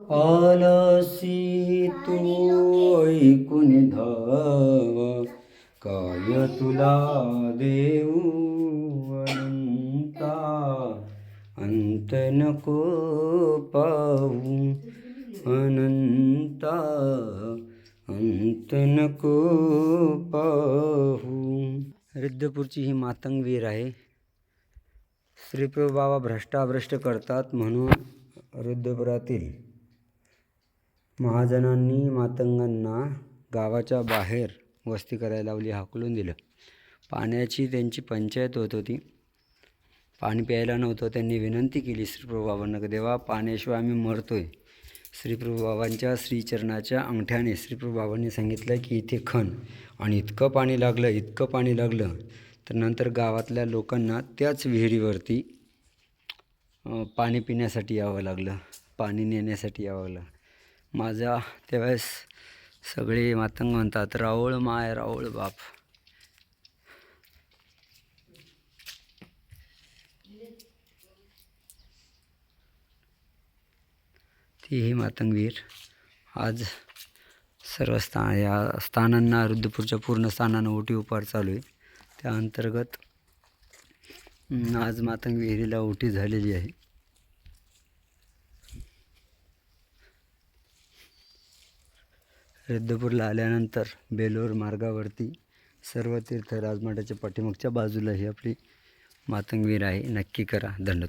आलसी तू ऐकून धाव काय तुला देऊ अनंता? अंत नको पाहू अनंता अंत नको पाहू. रिद्धपूरची ही मातंग विहीर आहे. श्रीप्रभू बाबा भ्रष्टाभ्रष्ट करतात म्हणून रुद्रपुरातील महाजनांनी मातंगांना गावाच्या बाहेर वस्ती करायला लावली हाकलून दिलं. पाण्याची त्यांची पंचायत होत होती. पाणी प्यायला नव्हतं त्यांनी विनंती केली श्रीप्रभू बाबांना देवा पाण्याशिवाय आम्ही मरतोय. श्रीप्रभू बाबांच्या श्रीचरणाच्या अंगठ्याने श्रीप्रभू बाबांनी सांगितलं की इथे खण आणि इतकं पाणी लागलं इतकं पाणी लागलं तर नंतर गावातल्या लोकांना त्याच विहिरीवरती पाणी पिण्यासाठी यावं लागलं पाणी नेण्यासाठी यावं लागलं. माझा त्यावेळेस सगळे मातंग म्हणतात राऊळ माय राऊळ बाप. ती ही मातंगवीर आज सर्व स्था या स्थानांना रुद्रपूरच्या पूर्ण स्थानांना ओटी उपहार चालू आहे. त्या अंतर्गत आज मातंगविहिरीला ओटी झालेली आहे. रद्दपूरला आल्यानंतर बेलोर मार्गावरती सर्व तीर्थ राजमाटाच्या पाठीमागच्या बाजूला ही आपली मातंगवीर आहे. नक्की करा. धन्यवाद.